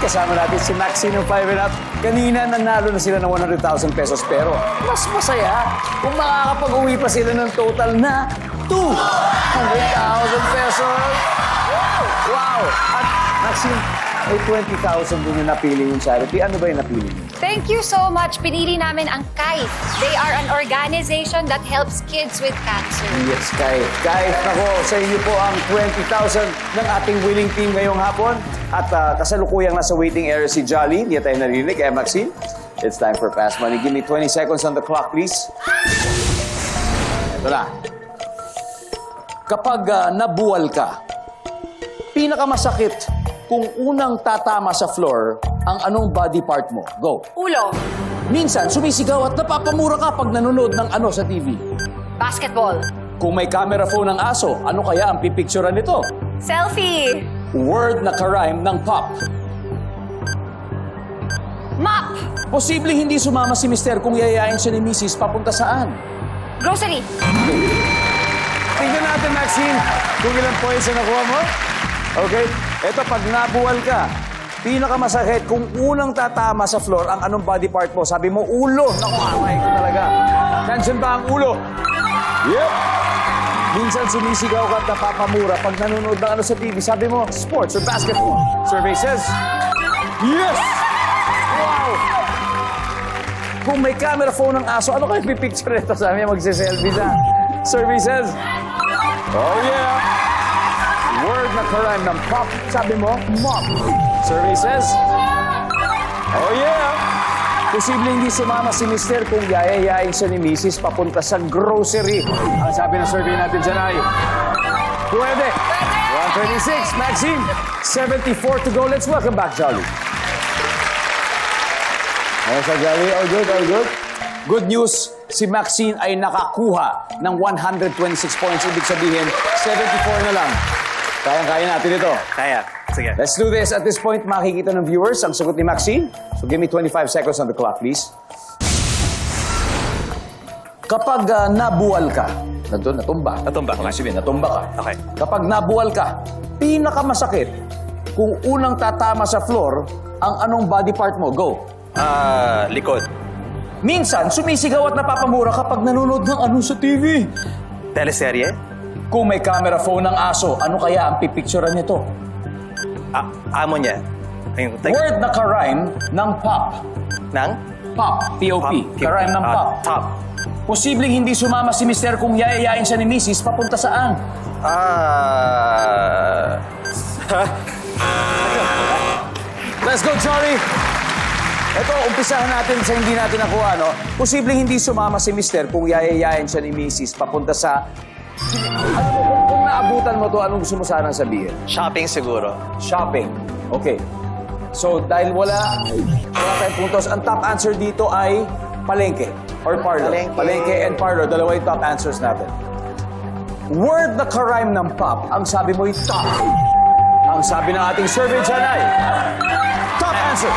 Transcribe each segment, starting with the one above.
Kasama natin si Maxine ng 5 and Up. Kanina nanalo na sila ng 100,000 pesos pero mas masaya kung makakapag-uwi pa sila ng total na 200,000 pesos. Wow! At Maxine, may 20,000 din yung napili yung charity. Ano ba yung napili niyo? Thank you so much. Pinili namin ang KAIF. They are an organization that helps kids with cancer. Yes, Kai. Kai, nako, sa inyo po ang 20,000 ng ating winning team ngayong hapon. At ah, kasalukuyang nasa waiting area si Jolly. Hindi tayo narinig. Kaya Maxine, it's time for Fast Money. Give me 20 seconds on the clock, please. Ito na. Kapag ah, nabuwal ka, pinakamasakit kung unang tatama sa floor ang anong body part mo. Go. Ulo. Minsan, sumisigaw at napapamura ka pag nanonood ng ano sa TV. Basketball. Kung may camera phone ng aso, ano kaya ang pipicturean nito? Selfie. Word na karime ng pop. Mop. Posibleng hindi sumama si Mister kung yayain siya ni Mrs. papunta saan. Grocery. Tingnan natin, Maxine, kung ilang points na nakuha mo. Okay? Ito, pag nabuwal ka, pinakamasakit kung unang tatama sa floor ang anong body part mo. Sabi mo, ulo. Naku, amay ko talaga. Nandiyan ba ang ulo? Yep. Minsan sumisigaw ka at napapamura pag nanonood ng ano sa TV. Sabi mo, sports or basketball. Survey says, yes! Wow! Kung may camera phone ng aso, ano kayo pipicture nito? Sabi niya, magsiselfie siya. Survey says, oh yeah! Word na karime ng pop. Sabi mo, mop. Survey says, oh yeah! Posible hindi sumama si Mister kung yayayain siya ni Mrs. papunta sa grocery. Ang sabi ng survey natin dyan ay, pwede. 126, Maxine. 74 to go. Let's welcome back, Jolly. Ano sa Jolly? All good, all good. Good news, si Maxine ay nakakuha ng 126 points. Ibig sabihin, 74 na lang. Kayang-kaya natin ito. Kaya. Sige. Let's do this. At this point, makikita ng viewers ang sagot ni Maxine. So give me 25 seconds on the clock, please. Kapag ah, nabuwal ka, nandun, natumba. Natumba. Ibig sabihin, natumba ka. Okay. Kapag nabuwal ka, pinakamasakit kung unang tatama sa floor ang anong body part mo. Go. Ah, likod. Minsan, sumisigaw at napapamura kapag nanonood ng ano sa TV. Teleserye. Kung may camera phone ng aso, ano kaya ang pipicturean nito? Ah, amo niya. Ayun, teka. Word na karime ng pop. Nang? Pop, P-O-P. Karime ng Ah, pop. Top. Posibleng hindi sumama si Mister kung yayayain siya ni Mrs. papunta saan? Ah... Let's go, Johnny! Ito, umpisahan natin sa hindi natin nakuha, no? Posibleng hindi sumama si Mister kung yayayain siya ni Mrs. papunta sa... Mo, kung, kung naabutan mo to, anong gusto mo sanang sabihin? shopping siguro. Shopping. Okay. So, dahil wala, wala tayong puntos, ang top answer dito ay palengke or parlor. Palengke. and parlor. Dalawa yung top answers natin. Word na karime ng pop, ang sabi mo ay top. Ang sabi ng ating survey dyan ay top answer.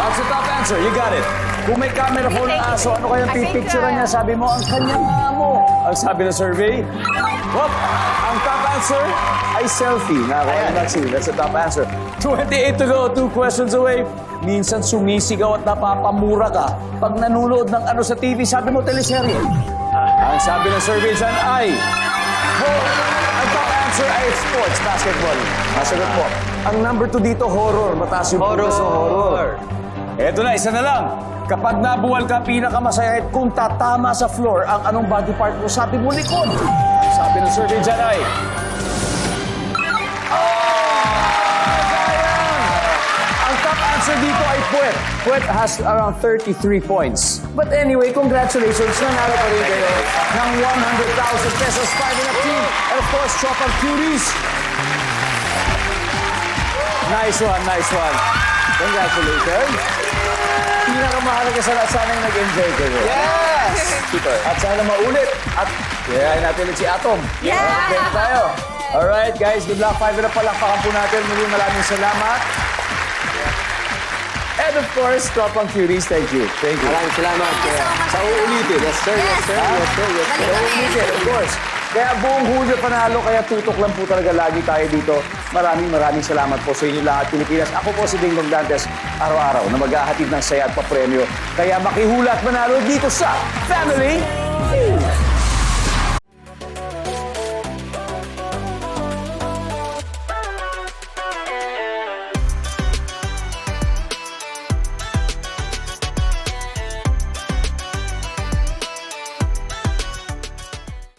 That's the top answer. You got it. Kung may camera phone ng aso, ano kayang pipicturean niya? uh, Sabi mo, ang kanyang amo. Ang sabi ng survey, Whoop! Ang top answer ay selfie. Nakakuha ni Maxine. That's the top answer. 28 to go. Two questions away. Minsan sumisigaw at napapamura ka pag nanonood ng ano sa TV. Sabi mo, teleserye. Ang sabi ng survey dyan ay... Well, ang top answer ay sports, basketball. Masagot po. Ang number two dito, horror. Mataas yung puntos sa horror. Eto na, isa na lang. Kapag nabuwal ka, pinakamasaya kung tatama sa floor ang anong body part mo, sabi mo likod. Sabi ng survey dyan ay... Ah, answer dito ay puwet. Puwet has around 33 points. But anyway, congratulations. Nanalo pa rin kayo ng 100,000 pesos 5 in a team. And of course, Chopper Cuties. Nice one, nice one. Congratulations. Pinakamahalaga sa lahat, sana yung nag-enjoy kayo. Yes! Super. At sana maulit. At kayahin natin ulit si Atom. Yeah! Okay tayo. Alright, guys. Good luck. Five na palakpakan po natin. Muli maraming salamat. And of course, Tropang Cuties, thank you. Thank you. Maraming salamat. Thank you so much. Sa uulitin. Yes, sir. Yes, sir. Yes, sir. Yes, sir. Kami. Uulitin, of course. Kaya buong Hulyo panalo, kaya tutok lang po talaga lagi tayo dito. Maraming maraming salamat po sa inyo lahat, Pilipinas. Ako po si Dingdong Dantes, araw-araw na maghahatid ng saya at papremyo. Kaya makihula at manalo dito sa Family Feud.